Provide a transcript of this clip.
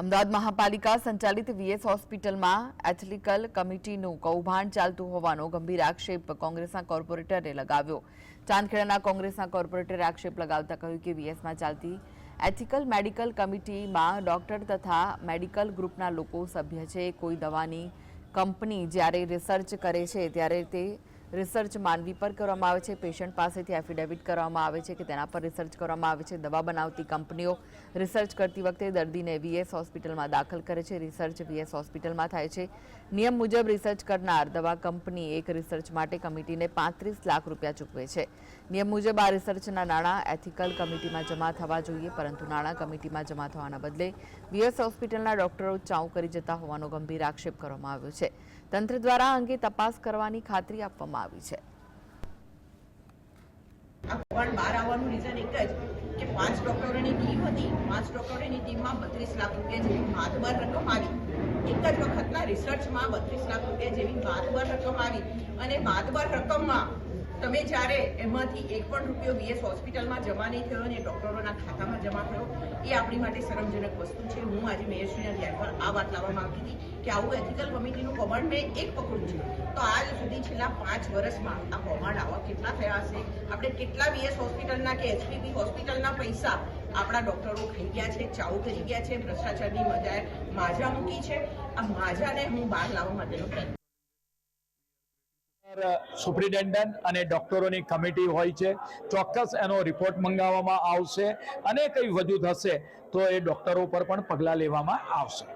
અમદાવાદ મહાપાલિકા સંચાલિત વીએસ હોસ્પિટલમાં એથલિકલ કમિટીનું કૌભાંડ ચાલતું હોવાનો ગંભીર આક્ષેપ કોંગ્રેસના કોર્પોરેટરે લગાવ્યો. ચાંદખેડાના કોંગ્રેસના કોર્પોરેટરે આક્ષેપ લગાવતા કહ્યું કે વીએસમાં ચાલતી એથિકલ મેડિકલ કમિટીમાં ડોક્ટર તથા મેડિકલ ગ્રુપના લોકો સભ્ય છે. કોઈ દવાની કંપની જ્યારે રિસર્ચ કરે છે, ત્યારે તે રિસર્ચ માનવી પર કરવામાં આવે છે. પેશન્ટ પાસેથી એફિડેવિટ કરવામાં આવે છે કે તેના પર રિસર્ચ કરવામાં આવે છે. દવા બનાવતી કંપનીઓ રિસર્ચ કરતી વખતે દર્દીને વીએસ હોસ્પિટલમાં દાખલ કરે છે. રિસર્ચ વીએસ હોસ્પિટલમાં થાય છે. નિયમ મુજબ રિસર્ચ કરનાર દવા કંપની એક રિસર્ચ માટે કમિટીને પાંત્રીસ લાખ રૂપિયા ચૂકવે છે. નિયમ મુજબ આ રિસર્ચના નાણાં એથિકલ કમિટીમાં જમા થવા જોઈએ, પરંતુ નાણાં કમિટીમાં જમા થવાના બદલે વીએસ હોસ્પિટલના ડોક્ટરો ચાઉ કરી જતા હોવાનો ગંભીર આક્ષેપ કરવામાં આવ્યો છે. તંત્ર દ્વારા અંગે તપાસ કરવાની ખાતરી આપવામાં આવી છે. એક જ વખતના રિસર્ચમાં બત્રીસ લાખ રૂપિયા જેવી માતબર રકમ આવી. અને માતબર રકમમાં તમે જ્યારે એમાંથી એક પણ રૂપિયો બીએસ હોસ્પિટલમાં જમા નહીં થયો અને ડોક્ટરોના ખાતામાં જમા થયો, એ આપણી માટે શરમજનક વસ્તુ છે. હું આજે મેયરશ્રીના ધ્યાન પર આ વાત લાવવા માંગતી હતી કે આવું એથિકલ કમિટીનું કમાન્ડ મેં એક પકડ્યું છે. તો આજ છેલ્લા પાંચ વર્ષમાં આ કૌભાંડ આવા કેટલા થયા હશે? આપણે કેટલા વીએસ હોસ્પિટલના કે એચપીપી હોસ્પિટલના પૈસા આપણા ડોક્ટરો ખાઈ ગયા છે, ચાઉ કરી ગયા છે, ભ્રષ્ટાચારની મજા માજા મૂકી છે. આ માજાને હું બહાર લાવવા માટેનો પ્રયત્ન સુપ્રિન્ટેન્ડન્ટ અને ડોક્ટરોની કમિટી હોય છે. ચોક્કસ એનો રિપોર્ટ મંગાવવામાં આવશે અને કંઈ વધુ થશે તો એ ડોક્ટરો પર પણ પગલાં લેવામાં આવશે.